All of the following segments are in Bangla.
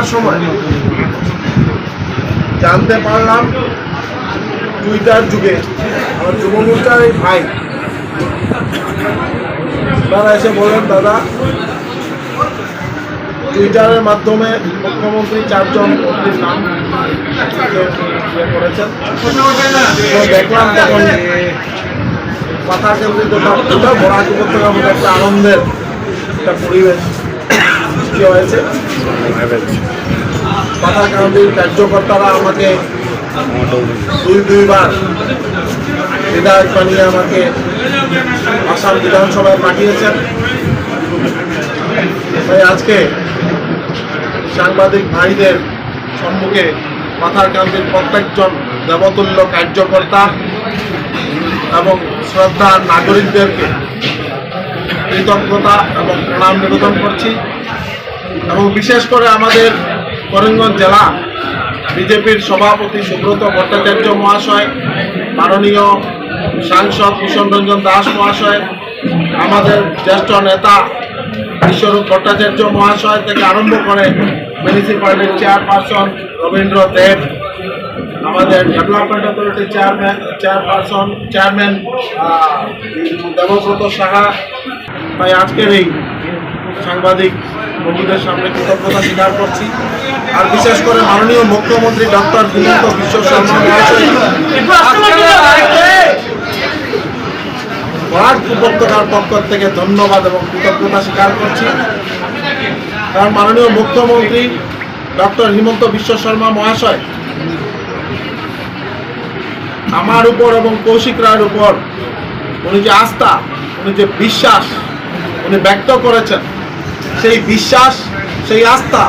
সন্ধ্যার সময় জানতে পারলাম টুইটার যুগে আমার যুব মোর্চার এই ভাই। তারা এসে বললেন দাদা। টুইটারের মাধ্যমে মুখ্যমন্ত্রী চারজন মন্ত্রীর নাম ইয়ে করেছেন। দেখলাম তখন কথা কেন্দ্রিত একটা আনন্দের একটা পরিবেশ। সৃষ্টি হয়েছে। কথা কাউন্টির কার্যকর্তারা আমাকে দুই দুইবার বিধায়ক বানিয়ে আমাকে আসাম বিধানসভায় পাঠিয়েছেন। তাই আজকে সাংবাদিক ভাইদের সম্মুখে মাথার কান্দির প্রত্যেকজন দেবতুল্য কার্যকর্তা এবং শ্রদ্ধার নাগরিকদেরকে কৃতজ্ঞতা এবং প্রণাম নিবেদন করছি। এবং বিশেষ করে আমাদের করিমগঞ্জ জেলা বিজেপির সভাপতি সুব্রত ভট্টাচার্য মহাশয়, মাননীয় সাংসদ কিশোর রঞ্জন দাস মহাশয়, আমাদের জ্যেষ্ঠ নেতা বিশ্বরূপ ভট্টাচার্য মহাশয় থেকে আরম্ভ করে মিউনিসিপ্যালিটির চেয়ারপারসন রবীন্দ্র দেব, আমাদের ডেভেলপমেন্ট অথরিটির chairman chairperson chairman Debabrata Saha. তাই আজকের এই সাংবাদিক বন্ধুদের সামনে কৃতজ্ঞতা স্বীকার করছি। আর বিশেষ করে মাননীয় মুখ্যমন্ত্রী ডক্টর হিমন্ত বিশ্ব শর্মা উপত্যকার পক্ষ থেকে ধন্যবাদ এবং কৃতজ্ঞতা স্বীকার করছি। কারণ মাননীয় মুখ্যমন্ত্রী ডক্টর হিমন্ত বিশ্ব শর্মা মহাশয় আমার উপর এবং কৌশিক রায়ের উপর উনি যে আস্থা, উনি যে বিশ্বাস, উনি ব্যক্ত করেছেন সেই বিশ্বাস, সেই আস্থা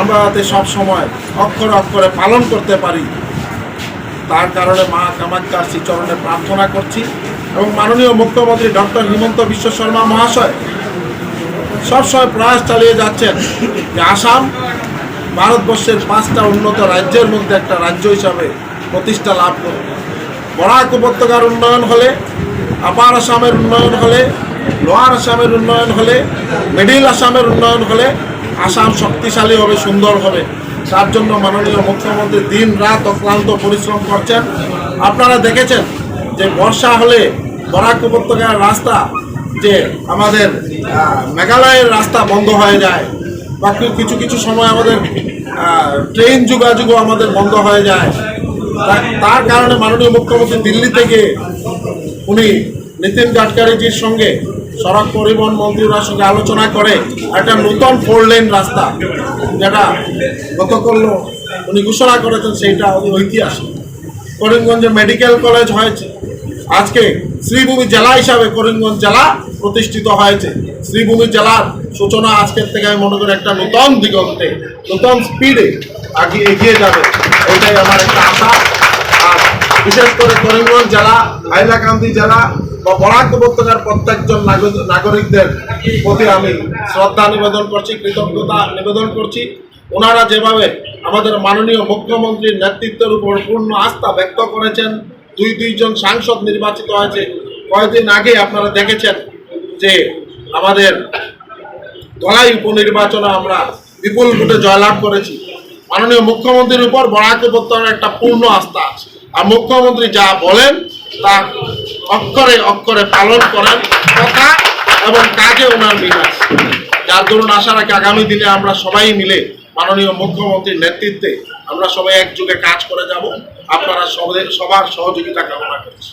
আমরা যাতে সবসময় অক্ষরে অক্ষরে পালন করতে পারি। তার কারণে মা কামাখ্যার শ্রীচরণে প্রার্থনা করছি এবং মাননীয় মুখ্যমন্ত্রী ডক্টর হিমন্ত বিশ্ব শর্মা মহাশয় সবসময় প্রয়াস চালিয়ে যাচ্ছেন যে আসাম ভারতবর্ষের পাঁচটা উন্নত রাজ্যের মধ্যে একটা রাজ্য হিসাবে প্রতিষ্ঠা লাভ করবে বরাক উপত্যকার উন্নয়ন হলে, আপার আসামের উন্নয়ন হলে লোয়ার আসামের উন্নয়ন হলে, মিডিল আসামের উন্নয়ন হলে আসাম শক্তিশালী হবে, সুন্দর হবে। তার জন্য মাননীয় মুখ্যমন্ত্রী দিন রাত অক্লান্ত পরিশ্রম করছেন। আপনারা দেখেছেন যে বর্ষা হলে বরাক উপত্যকার রাস্তা যে আমাদের মেঘালয়ের রাস্তা বন্ধ হয়ে যায় বা কিছু কিছু সময় আমাদের ট্রেন যোগাযোগও আমাদের বন্ধ হয়ে যায়। তার কারণে মাননীয় মুখ্যমন্ত্রী দিল্লি থেকে উনি নীতিন গাডকারিজির সঙ্গে সড়ক পরিবহন মন্ত্রীর সঙ্গে আলোচনা করে একটা নতুন ফোর লেন রাস্তা যেটা গতকাল উনি ঘোষণা করেছেন সেইটা ঐতিহাসিক। করিমগঞ্জে মেডিকেল কলেজ হয়েছে। আজকে শ্রীভূমি জেলা হিসাবে করিমগঞ্জ জেলা প্রতিষ্ঠিত হয়েছে। শ্রীভূমি জেলার সূচনা আজকের থেকে আমি মনে করি একটা নতুন দিগন্তে, নতুন স্পিডে আগে এগিয়ে যাবে। এটাই আমার একটা আশা। আর বিশেষ করে করিমগঞ্জ জেলা, হাইলাকান্দি জেলা বা বরাক উপত্যকার প্রত্যেকজন নাগরিক- নাগরিকদের প্রতি আমি শ্রদ্ধা নিবেদন করছি, কৃতজ্ঞতা নিবেদন করছি। ওনারা যেভাবে আমাদের মাননীয় মুখ্যমন্ত্রীর নেতৃত্বের উপর পূর্ণ আস্থা ব্যক্ত করেছেন, দুই দুইজন সাংসদ নির্বাচিত হয়েছে। কয়েকদিন আগে আপনারা দেখেছেন যে আমাদের ধলাই উপনির্বাচনে আমরা বিপুল ভোটে জয়লাভ করেছি। মাননীয় মুখ্যমন্ত্রীর উপর বরাক উপত্যকার একটা পূর্ণ আস্থা আছে। আর মুখ্যমন্ত্রী যা বলেন তা অক্ষরে অক্ষরে পালন করেন কথা এবং কাজে ওনার বিকাশ যার দরুন আশা রাখি আগামী দিনে আমরা সবাই মিলে মাননীয় মুখ্যমন্ত্রীর নেতৃত্বে আমরা সবাই একযোগে কাজ করে যাব। আপনারা সবার সহযোগিতা কামনা করছি।